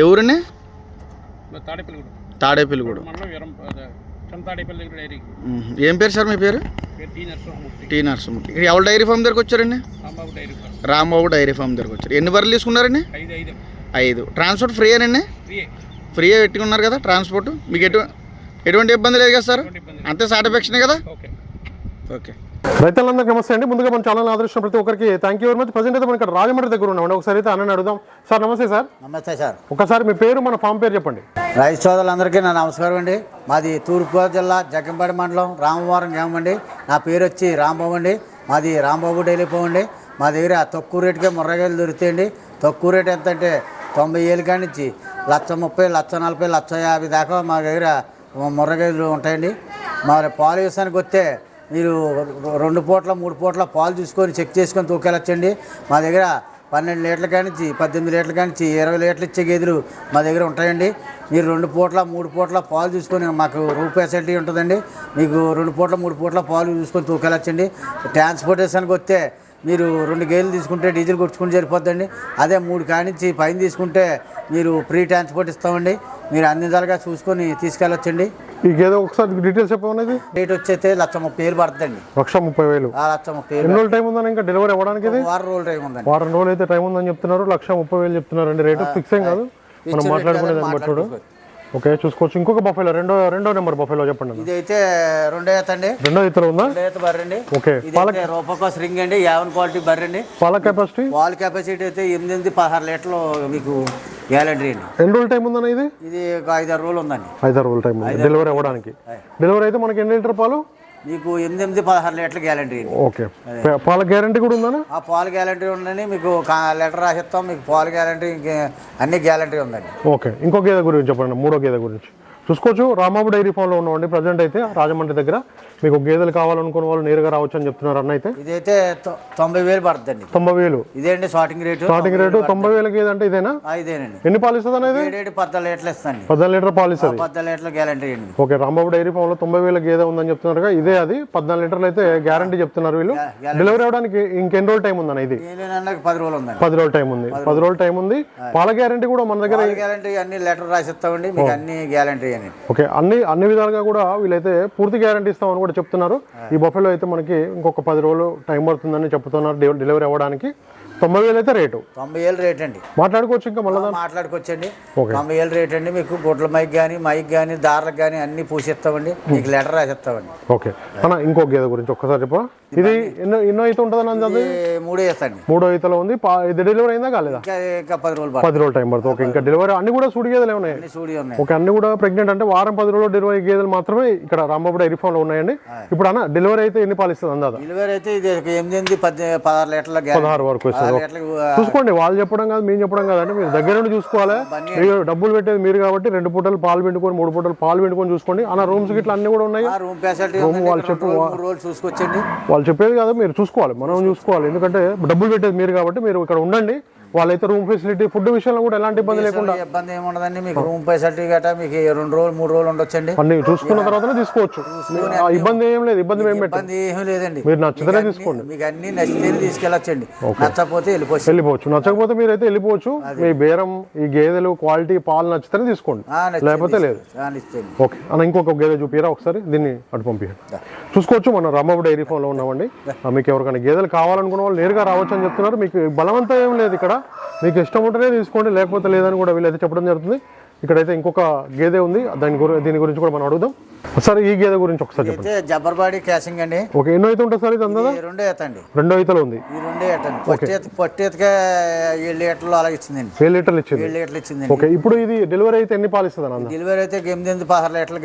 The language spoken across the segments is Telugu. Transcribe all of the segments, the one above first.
ఎవరిని? తాడేపల్లి తాడేపల్లిగూడ. ఏం పేరు సార్ మీ పేరు? టీ నరసింహ ఇక్కడ ఎవరి డైరీ ఫామ్ దగ్గరకు వచ్చారండి? Rambabu dairy farm. దగ్గరకు వచ్చారు. ఎన్ని బర్రెలు తీసుకున్నారండి? ఐదు ట్రాన్స్పోర్ట్ ఫ్రీ అండి ఫ్రీయే ఫ్రీగా పెట్టుకున్నారు కదా ట్రాన్స్పోర్ట్. మీకు ఎటు ఎటువంటి ఇబ్బంది లేదు కదా సార్? అంతే సాటిస్ఫాక్షనే కదా? ఓకే. ఓకే. రైతులందరికీ నమస్తే అండి. ముందుగా మన ఛానల్ ఆదరించిన ప్రతి ఒక్కరికి thank you very much present అయితే మనం ఇక్కడ రాజమండ్రి దగ్గర ఉన్నామండి ఒకసారి అయితే అన్నని అడుగుదాం. సార్ నమస్తే సార్. నమస్తే సార్. ఒకసారి మీ పేరు మన ఫామ్ పేరు చెప్పండి. రైతు సోదరులందరికీ నా నమస్కారం అండి. మాది తూర్పుగోదావరి జిల్లా జగ్గంపేట మండలం రామవరం గ్రామం అండి. నా పేరు వచ్చి రాంబాబు అండి. మాది రాంబాబు డైలీ పో అండి. మా దగ్గర తక్కువ రేటుకే ముర్రగాయలు దొరుకుతాయండి. తక్కువ రేట్ ఎంత అంటే తొంభై ఏళ్ళ కాడి నుంచి లక్ష ముప్పై లక్ష నలభై లక్ష యాభై దాకా మా దగ్గర ముర్రగాయలు ఉంటాయండి. మరి పాలు విషయానికి వస్తే మీరు రెండు పూట్ల మూడు పూట్ల పాలు తీసుకొని చెక్ చేసుకొని తూకెళ్ళొచ్చండి మా దగ్గర పన్నెండు లీటర్ల కానించి పద్దెనిమిది లీటర్ల కానించి ఇరవై లీటర్లు ఇచ్చే గేదెలు మా దగ్గర ఉంటాయండి. మీరు రెండు పూట్ల మూడు పూట్ల పాలు చూసుకొని మాకు రూప్ ఫెసిలిటీ ఉంటుందండి. మీకు రెండు పూట్ల మూడు పూట్ల పాలు చూసుకొని తూకెళ్ళొచ్చండి ట్రాన్స్పోర్టేషన్కి వస్తే మీరు రెండు గేలు తీసుకుంటే డీజిల్ కొట్టుకుని సరిపోద్దండి. అదే మూడు కానించి పైన తీసుకుంటే మీరు ఫ్రీ ట్రాన్స్పోర్ట్ ఇస్తామండి. మీరు అన్ని విధాలుగా చూసుకొని తీసుకెళ్ళొచ్చండి. గేదె ఒకసారి డీటెయిల్స్ చెప్పమనేది? రేట్ వచ్చేస్తే లక్ష ముప్పై వేలు పడుతుందండి. లక్ష ముప్పై వేలు. ఆ లక్ష ముప్పై ఎన్ని రోజులు టైం ఉందని ఇంకా డెలివరీ అవ్వడానికి ఇది? వారం రోజులు టైం ఉందండి. వారం రోజులు అయితే టైం ఉందని చెప్తున్నారు లక్ష ముప్పై వేలు చెప్తున్నారు అండి రేటు ఫిక్స్ ఏం కాదు. మనం ఇచ్చిన మాట్లాడుకునే రేట్ దాన్ని బట్టి. ఓకే చూసుకోవచ్చు. ఇంకొక బఫెలో రెండో రెండో నెంబర్ బఫెలో చెప్పండి. ఇది అయితే రెండో ఈత అండి. రెండో ఇతర ఉందా? రెండో ఈత బర్రెండి ఓకే. ఇది అయితే రూపకోస్ రింగ్ అండి. యావన్ క్వాలిటీ బర్రెండి పాల కెపాసిటీ వాల్ కెపాసిటీ అయితే ఎనిమిది పదహారు లీటర్లు మీకు గ్యాలంటీ అండి. ఎన్ని రోజులు టైం ఉందన్న ఇది? ఇది ఒక ఐదారు రోజులు ఉందండి. ఐదారు రోజుల టైం ఉంది. డెలివరీ అవ్వడానికి. డెలివరీ అయితే మనకి ఎన్ని లీటర్ పాలు? మీకు ఎనిమిది ఎనిమిది పదహారు లీటర్లు గ్యాలంటీ అండి. ఓకే. పాల గ్యారంటీ కూడా ఉందా ఆ పాలు గ్యాలంటీ ఉందండి. మీకు లీటర్ రాసిస్తాం. మీకు పాలు గ్యాలంటీ అన్ని గ్యాలంటీ ఉందండి. ఓకే. ఇంకో గేదె గురించి చెప్పండి. మూడో గేదె గురించి. చూసుకోవచ్చు. రామాబు డైరీ ఫామ్లో ఉన్నామండి. ప్రజెంట్ అయితే రాజమండ్రి దగ్గర మీకు గేదెలు కావాలనుకున్న వాళ్ళు నేరుగా రావచ్చు అని చెప్తున్నారు అన్న అయితే? ఇదైతే తొంభై వేలు పడుతుందండి తొంభై వేలు? ఇదే అండి స్టార్టింగ్ రేటు స్టార్టింగ్ రేటు తొంభై వేల గేదె అంటే ఇదేనా? ఇదేనండి. ఎన్ని పాలు ఇస్తుంది అనేది పద్నాలుగు లీటర్లు ఇస్తాండి పద్నాలుగు లీటర్ పాలు ఇస్తుంది పద్నాలుగు లీటర్లు గ్యాలంటీ అండి. ఓకే రాంబాబు డైరీ ఫామ్లో తొంభై వేల గేదె ఉందని చెప్తున్నారుగా ఇదే అది. పద్నాలుగు లీటర్లు అయితే గ్యారంటీ చెప్తున్నారు వీళ్ళు. డెలివరీ అవ్వడానికి ఇంకెన్ని రోజులు టైం ఉందన్న ఇది? పది రోజులు ఉందండి. పది రోజులు టైం ఉంది. పది రోజులు. టైం ఉంది. పాల గ్యారంటీ కూడా మన దగ్గర గ్యారంటీ అన్ని లెటర్ రాసిస్తామండి మీకు అన్ని గ్యారంటీ అని ఓకే అన్ని అన్ని విధాలుగా కూడా వీళ్ళైతే పూర్తి గ్యారంటీ ఇస్తామని కూడా చెప్తున్నారు. ఈ బొఫెలో అయితే మనకి ఇంకొక పది రోజులు టైం పడుతుందని చెప్తున్నారు. డెలివరీ అవ్వడానికి. తొంభై వేలు అయితే రేటు. తొంభై ఏళ్ళు రేట్ అండి మాట్లాడుకోవచ్చు ఇంకా మళ్ళీ మాట్లాడుకోవచ్చండి. తొంభై ఏళ్ళు రేట్ అండి మీకు గుడ్ల మైక్ కానీ మైక్ కానీ దారులకు కానీ అన్ని పూసిస్తామండి. మీకు లెటర్ రాసిస్తామండి. ఓకే. అన్న ఇంకో గేదె గురించి ఒక్కసారి చెప్ప. ఇది ఎన్నో ఎన్నో అయితే ఉంటుందని ఇది మూడే ఇస్తండి మూడో ఈతలో ఉంది. ఇది డెలివరీ అయిందా కాలేదా? ఇంకా పది రోజులు పది రోజులు టైం పడుతుంది. ఓకే ఇంకా డెలివరీ అన్ని కూడా సూడి గేదెలు ఉన్నాయి. సూడి ఉన్నాయి. ఓకే అన్ని కూడా ప్రెగ్నెంట్ అంటే వారం పది రోజులు డెలివరీ గేదెలు మాత్రమే ఇక్కడ రాంబాబు డైరీ ఫామ్లో ఉన్నాయండి. ఇప్పుడు అన్న డెలివరీ అయితే ఎన్ని పాలు ఇస్తుంది అందాదా? డెలివరీ అయితే ఇది ఎనిమిది పది పదహారు లీటర్ల పదహారు వరకు చూసుకోండి వాళ్ళు చెప్పడం కాదు మేము చెప్పడం కాదండి మీరు దగ్గర నుండి చూసుకోవాలి. మీరు డబ్బులు పెట్టేది మీరు కాబట్టి రెండు పూటలు పాలు పిండుకొని మూడు పూటలు పాలు పిండుకొని చూసుకోండి. అన్న రూమ్స్ గిట్లా అన్ని కూడా ఉన్నాయి. రూమ్. వాళ్ళు చూసుకొచ్చండి వాళ్ళు చెప్పేది కాదు మీరు చూసుకోవాలి మనం చూసుకోవాలి. ఎందుకంటే డబ్బులు పెట్టేది మీరు కాబట్టి మీరు ఇక్కడ ఉండండి. వాళ్ళైతే రూమ్ ఫెసిలిటీ ఫుడ్ విషయంలో కూడా ఎలాంటి ఇబ్బంది లేకుండా ఇబ్బంది ఏమి ఉండదండి. మీకు రూమ్ ఫెసిలిటీ గట్రా మీకు రెండు రోజులు మూడు రోజులు ఉండొచ్చండి. అన్ని చూసుకున్న తర్వాతనే తీసుకోవచ్చు. ఇబ్బంది ఏం లేదు ఇబ్బంది ఏం ఇబ్బంది ఏమీ లేదండి. మీరు నచ్చితేనే తీసుకోండి. మీకు అన్ని నచ్చితేనే తీసుకెళ్ళొచ్చండి. నచ్చకపోతే వెళ్ళిపోవచ్చు. వెళ్ళిపోవచ్చు. నచ్చకపోతే మీరు అయితే వెళ్ళిపోవచ్చు మీ బేరం ఈ గేదెలు క్వాలిటీ పాలు నచ్చితేనే తీసుకోండి. లేకపోతే లేదు. ఓకే అన్న ఇంకొక గేదె చూపిరా ఒకసారి? దీన్ని అటు పంపించండి చూసుకోవచ్చు మన రాంబాబు డైరీ ఫామ్లో ఉన్నామండి. మీకు ఎవరికైనా గేదెలు కావాలనుకున్న వాళ్ళు నేరుగా రావచ్చు అని చెప్తున్నారు. మీకు బలవంతం ఏం లేదు ఇక్కడ. మీకు ఇష్టం ఉంటేనే తీసుకోండి లేకపోతే లేదని కూడా వీళ్ళైతే చెప్పడం జరుగుతుంది. ఇక్కడైతే ఇంకొక గేదె ఉంది దాని గురి దీని గురించి కూడా మనం అడుగుదాం. సరే ఈ గేదె గురించి ఒకసారి చెప్పండి. అయితే జబ్బర్బాడి క్యాసింగ్ అండి. ఓకే ఎన్నో అయితే ఉంటుంది సార్ ఇది రెండో ఎత్తండి రెండో ఈతలు ఉంది. ఈ రెండో ఎత్తండి పొట్టి ఎత్త పొట్టి ఎత్తకే ఏడు లీటర్లు అలా ఇచ్చిందండి. ఏడు లీటర్లు ఇచ్చింది. ఏడు లీటర్లు ఇచ్చిందండి. ఓకే ఇప్పుడు ఇది డెలివరీ అయితే ఎన్ని పాలు ఇస్తుంది అన్న? డెలివరీ అయితే ఎనిమిది ఎనిమిది పదహారు లీటర్లు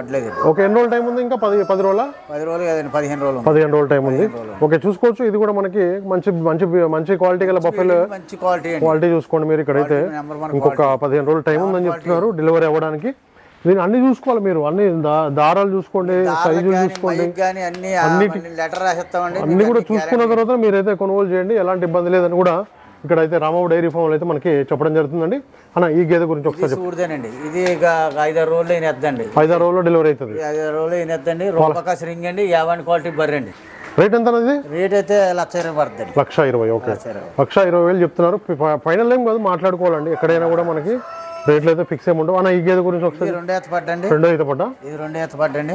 అట్లేదు ఓకే ఎన్ని రోజులు టైం ఉంది ఇంకా? పది పది రోజుల? పది రోజులు కదండి పదిహేను రోజులు. పదిహేను రోజుల టైం ఉంది. ఓకే చూసుకోవచ్చు. ఇది కూడా మనకి మంచి మంచి మంచి క్వాలిటీ గల బఫెల్. మంచి క్వాలిటీ అండి. క్వాలిటీ చూసుకోండి మీరు ఇక్కడైతే. ఇంకొక పదిహేను రోజులు టైం ఉందని చెప్తున్నారు. డెలివరీ అవ్వడానికి. దీన్ని అన్ని చూసుకోవాలి మీరు అన్ని దారాలు చూసుకోండి సైజు చూసుకోండి. లెటర్ రాసిస్తామండి. అన్ని కూడా చూసుకున్న తర్వాత మీరైతే కొనుగోలు చేయండి. ఎలాంటి ఇబ్బంది లేదని కూడా ఇక్కడైతే రామబాబు డైరీ ఫామ్లో అయితే మనకి చెప్పడం జరుగుతుందండి. అన్న ఈ గేదె గురించి ఒకసారి చూడదేనండి ఇది ఐదారు రోజులు అయిన ఎద్దండి ఐదారు రోజుల్లో డెలివరీ అవుతుంది. ఐదారు రోజులు అయిన ఎద్దండి రూపకాశ రింగ్ అండి. యావన్ క్వాలిటీ బర్రె అండి రేట్ ఎంత అన్నది రేట్ అయితే లక్ష ఇరవై పడుతుంది లక్ష ఇరవై ఓకే. లక్ష ఇరవై. వేలు చెప్తున్నారు. ఫైనల్ ఏం కాదు మాట్లాడుకోవాలండి. ఎక్కడైనా కూడా మనకి రేట్లు అయితే ఫిక్స్ ఏమి ఉండవు. అన్న ఈ గేదె గురించి ఒకసారి రెండో ఎత్త పడ్డండి రెండో ఈత పడ్డా ఇది రెండో ఎత్త పడ్డండి.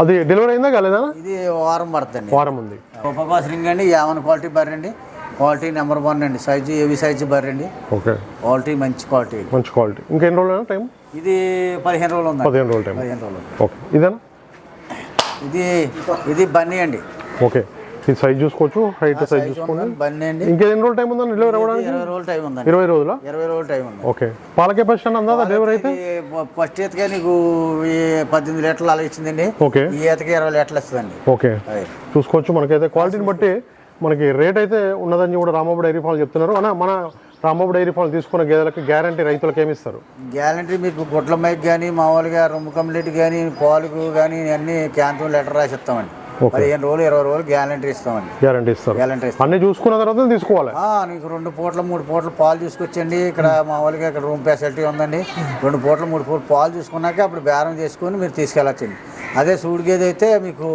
అది డెలివరీ అయిందా కాలేదా ఇది వారం పడుతుందండి. వారం ఉంది. ఉపవాస రింగ్ అండి యావన్ క్వాలిటీ బర్రె అండి. క్వాలిటీ నెంబర్ వన్ అండి. సైజు ఏవి సైజు బర్రె అండి. ఓకే. క్వాలిటీ మంచి క్వాలిటీ మంచి క్వాలిటీ ఇంకెన్ని రోజులు టైం ఇది పదిహేను రోజులు ఉందండి. పదిహేను రోజులు టైం పదిహేను రోజులు. ఓకే. ఇదేనా? ఇది ఇది బన్నీ అండి. ఓకే. ఇది సైజ్ చూసుకోవచ్చు హైట్ సైజ్ చూసుకోండి అండి. ఇంకెన్ని రోజులు టైం ఉందండి డెలివరీ అవ్వడానికి? ఇరవై రోజులు టైం ఉందండి. ఇరవై రోజుల? ఇరవై రోజులు టైం ఉంది ఓకే. పాల కెపాసిటీ అందా డెలివరీ అయితే? ఫస్ట్ ఈతకే నీకు ఈ పద్దెనిమిది లీటర్లు అలా ఇచ్చిందండి. ఓకే. ఈ ఈతకి ఇరవై లీటర్లు ఇస్తుందండి. ఓకే. చూసుకోవచ్చు మనకైతే క్వాలిటీని బట్టి మనకి రేట్ అయితే ఉన్నదని కూడా రామబాబు డైరీ ఫామ్ చెప్తున్నారు. అన్న మన రామబాబు డైరీ ఫామ్ తీసుకున్న గేదెలకు గ్యారంటీ రైతులకు ఏమి ఇస్తారు? గ్యారంటీ మీకు గుడ్ల మైక్ కానీ మామూలుగా రొమ్ము కంప్లీట్ కానీ పాలకు కానీ అన్ని క్యాంతం లెటర్ రాసి ఇస్తామండి. ఓకే. పదిహేను రోజులు ఇరవై రోజులు గ్యారంటీ ఇస్తామండి. గ్యారంటీ ఇస్తారు. గ్యారంటీ ఇస్తాం. అన్ని చూసుకున్న తర్వాత తీసుకోవాలి. నీకు రెండు పూట్ల మూడు పూట్ల పాలు తీసుకొచ్చండి. ఇక్కడ మామూలుగా ఇక్కడ రూమ్ ఫెసిలిటీ ఉందండి. రెండు పూట్ల మూడు పూట్ల పాలు తీసుకున్నాక అప్పుడు బేరం చేసుకొని మీరు తీసుకెళ్ళచ్చండి. అదే సూడి గేదె అయితే మీకు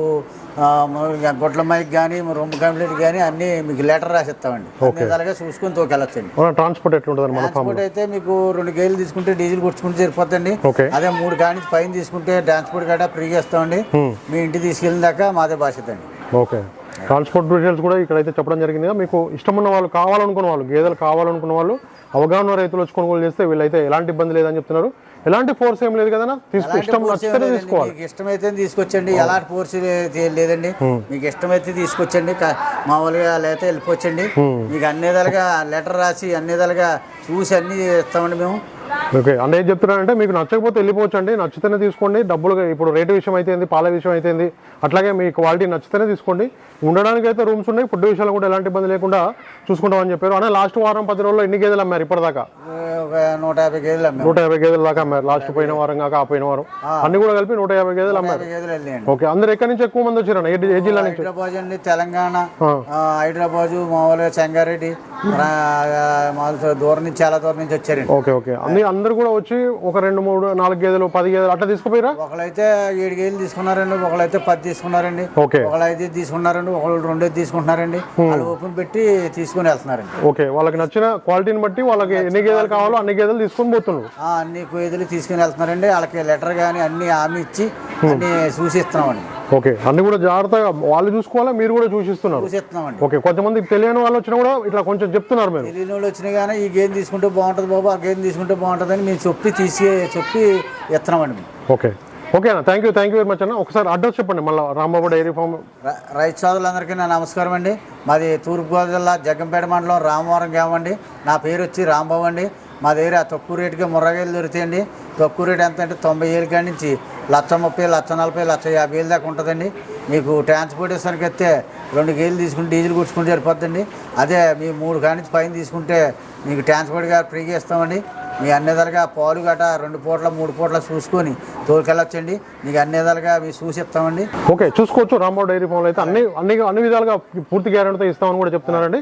గుడ్ల మైక్ కానీ రూమ్ కంప్లీట్ కానీ అన్నీ మీకు లెటర్ రాసి ఇస్తామండి అన్ని విధాలుగా చూసుకొని తోకెళ్ళచ్చండి. ట్రాన్స్పోర్ట్ ఎట్లుంటుంది ట్రాన్స్పోర్ట్ అయితే మీకు రెండు గేలు తీసుకుంటే డీజిల్ కొట్టుకుంటే సరిపోతుంది అదే మూడు కాడి నుంచి పైన తీసుకుంటే ట్రాన్స్పోర్ట్ గట్రా ఫ్రీగా ఇస్తామండి. మీ ఇంటికి తీసుకెళ్ళిన దాకా మాదే బాధ్యత అండి. ఓకే. ట్రాన్స్పోర్ట్ డీటెయిల్స్ కూడా ఇక్కడైతే చెప్పడం జరిగింది. మీకు ఇష్టమున్న వాళ్ళు కావాలనుకున్న వాళ్ళు గేదెలు కావాలనుకున్న వాళ్ళు అవగాహన రైతులు వచ్చి కొనుగోలు చేస్తే వీళ్ళైతే ఎలాంటి ఇబ్బంది లేదని చెప్తున్నారు. ఎలాంటి ఫోర్స్ ఏం లేదు కదా తీసుకో ఇష్టం. తీసుకోవాలి. ఇష్టమైతే తీసుకొచ్చండి. ఎలాంటి ఫోర్స్ లేదండి. మీకు ఇష్టమైతే తీసుకొచ్చండి. మామూలుగా లేకపోతే వెళ్ళిపోవచ్చండి. మీకు అన్ని విధాలుగా లెటర్ రాసి అన్ని విధాలుగా చూసి అన్ని ఇస్తామండి మేము. ఓకే. అంటే ఏం చెప్తున్నానంటే మీకు నచ్చకపోతే వెళ్ళిపోవచ్చు అండి నచ్చితేనే తీసుకోండి. డబ్బులు ఇప్పుడు రేటు విషయం అయితే పాల విషయం అయితే అట్లాగే మీ క్వాలిటీ నచ్చితేనే తీసుకోండి. ఉండడానికి అయితే రూమ్స్ ఉన్నాయి. ఫుడ్ విషయాలు కూడా ఎలాంటి ఇబ్బంది లేకుండా చూసుకుంటామని చెప్పారు. అనే లాస్ట్ వారం పది రోజుల్లో ఎన్ని గేదెలు అమ్మారు ఇప్పటిదాకా? నూట యాభై అమ్మాము నూట యాభై గేదెల దాకా అమ్మారు. లాస్ట్ పోయిన వారం కాక ఆ పోయిన వారం. అన్ని కూడా కలిపి నూట యాభై గేదెలు అమ్మారు. ఓకే. అందరు ఎక్కడి నుంచి ఎక్కువ మంది వచ్చారన్న? ఏ జిల్లా నుంచి? హైదరాబాద్ అండి తెలంగాణ హైదరాబాదు మామూలుగా సంగారెడ్డి దూరం నుంచి చాలా దూరం నుంచి వచ్చారండి. Okay okay. అన్ని అందరు కూడా వచ్చి ఒక రెండు మూడు నాలుగు గేదెలు పది గేదెలు అట్లా తీసుకుపోయిరా? ఒకళ్ళైతే ఏడు కేజీలు తీసుకున్నారండి ఒకళ్ళైతే పది తీసుకున్నారండి. ఓకే. ఒకళ్ళు ఐదు తీసుకున్నారండి ఒకళ్ళు రెండు తీసుకుంటున్నారండి. వాళ్ళు ఓపెన్ పెట్టి తీసుకొని వెళ్తున్నారండి. ఓకే వాళ్ళకి నచ్చిన క్వాలిటీని బట్టి వాళ్ళకి ఎన్ని గేదెలు కావాలో అన్ని గేదెలు తీసుకొని పోతున్నారు. అన్ని కేజీలు తీసుకుని వెళ్తున్నారండి. వాళ్ళకి లెటర్ కానీ అన్ని హామీ ఇచ్చి అన్ని చూసి ఇస్తున్నామండి ఓకే. అన్ని కూడా జాగ్రత్తగా వాళ్ళు చూసుకోవాలా? మీరు కూడా చూసిస్తున్నారు. చూసి ఇస్తున్నామండి ఓకే. కొంతమందికి తెలియని వాళ్ళు వచ్చినా కూడా ఇట్లా కొంచెం చెప్తున్నారు మీరు. తెలియని వాళ్ళు వచ్చినా కానీ ఈ గేమ్ తీసుకుంటే బాగుంటుంది బాబు ఆ గేమ్ తీసుకుంటే బాగుంటుందని మేము చెప్పి తీసి చెప్పి ఇస్తున్నామండి మేము. ఓకే. ఓకే అన్న thank you thank you very much అన్న. ఒకసారి అడ్రస్ చెప్పండి మళ్ళీ. Rambabu dairy farm. రైతు సోదరులందరికీ నా నమస్కారం అండి. మాది తూర్పుగోదావరి జిల్లా జగ్గంపేట మండలం రామవరం గ్రామం అండి. నా పేరు వచ్చి రాంబాబు అండి. మా దగ్గర తక్కువ రేటుకి మురగాయలు దొరుకుతాయండి. తక్కువ రేటు ఎంత అంటే తొంభై ఏళ్ళ కాడి నుంచి లక్ష ముప్పై లక్ష నలభై లక్ష యాభై వేలు దాకా ఉంటుందండి. మీకు ట్రాన్స్పోర్టేషన్కి అయితే రెండు గేలు తీసుకుని డీజిల్ కొట్టుకుంటే సరిపోతుందండి అదే మీ మూడు కాడి నుంచి పైన తీసుకుంటే మీకు ట్రాన్స్పోర్ట్గా ఫ్రీగా ఇస్తామండి. మీ అన్ని విధాలుగా పాలు గట రెండు పూట్ల మూడు పూట్ల చూసుకొని తోలుకెళ్ళొచ్చండి. మీకు అన్ని విధాలుగా మీరు చూసి ఇస్తామండి ఓకే చూసుకోవచ్చు. రాంబాబు డైరీ ఫామ్లో అయితే అన్ని అన్ని అన్ని విధాలుగా పూర్తి గ్యారెంటీతో ఇస్తామని కూడా చెప్తున్నారండి.